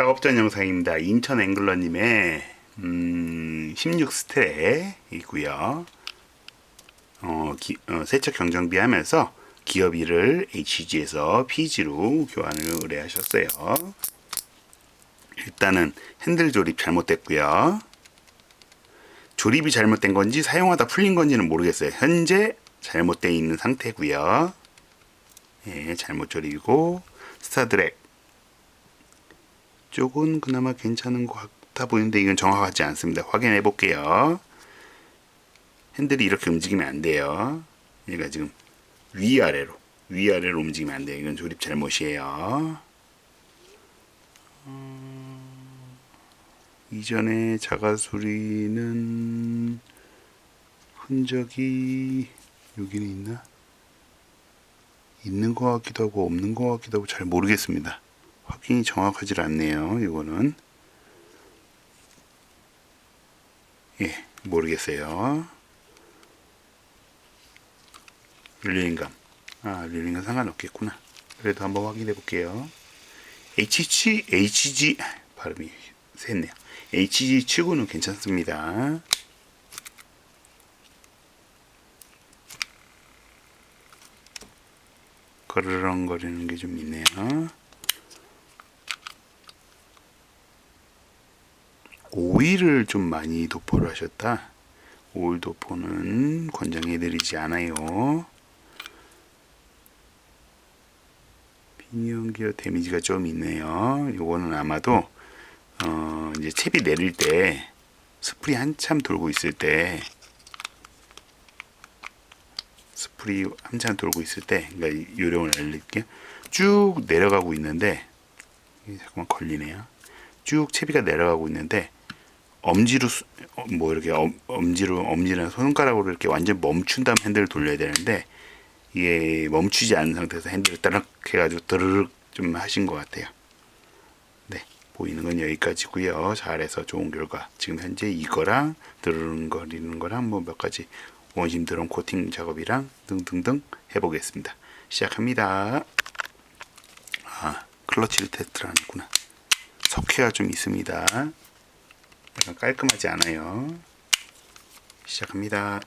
작업 전 영상입니다. 인천 앵글러님의 음, 16스테이고요. 어, 기- 어, 세척 경정비 하면서 기어비를 HG에서 PG로 교환을 의뢰하셨어요. 일단은 핸들 조립 잘못됐고요. 조립이 잘못된 건지 사용하다 풀린 건지는 모르겠어요. 현재 잘못되어 있는 상태고요. 예, 잘못 조립이고 스타드랙 쪽은 그나마 괜찮은 것 같아 보이는데 이건 정확하지 않습니다. 확인해 볼게요. 핸들이 이렇게 움직이면 안 돼요. 얘가 지금 위아래로 위아래로 움직이면 안 돼요. 이건 조립 잘못이에요. 음, 이전에 자가소리는 흔적이 여기는 있나? 있는 것 같기도 하고 없는 것 같기도 하고 잘 모르겠습니다. 확인이 정확하지 않네요. 이거는 예 모르겠어요. 릴링감 아 릴링감 상관없겠구나. 그래도 한번 확인해 볼게요. HG HG 발음이 샜네요. HG 치고는 괜찮습니다. 거르렁거리는 게 좀 있네요. 오일을 좀 많이 도포를 하셨다. 오일 도포는 권장해드리지 않아요. 피니언 기어 데미지가 좀 있네요. 요거는 아마도 어 이제 챕이 내릴 때 스프리 한참 돌고 있을 때 스프리 한참 돌고 있을 때 그러니까 요령을 알릴게요. 쭉 내려가고 있는데 잠깐만 걸리네요. 쭉 채비가 내려가고 있는데 엄지로 수- 어, 뭐 이렇게 엄, 엄지로 엄지나 손가락으로 이렇게 완전 멈춘 다음 핸들을 돌려야 되는데 이게 멈추지 않은 상태에서 핸들을 따락 해가지고 드르륵 좀 하신 것 같아요. 네 보이는 건 여기까지고요. 잘해서 좋은 결과 지금 현재 이거랑 드르릉거리는 거랑 뭐 몇 가지 원심 드럼 코팅 작업이랑 등등등 해보겠습니다. 시작합니다. 아 클러치를 테스트를 하는구나. 석회가 좀 있습니다. 약간 깔끔하지 않아요. 시작합니다.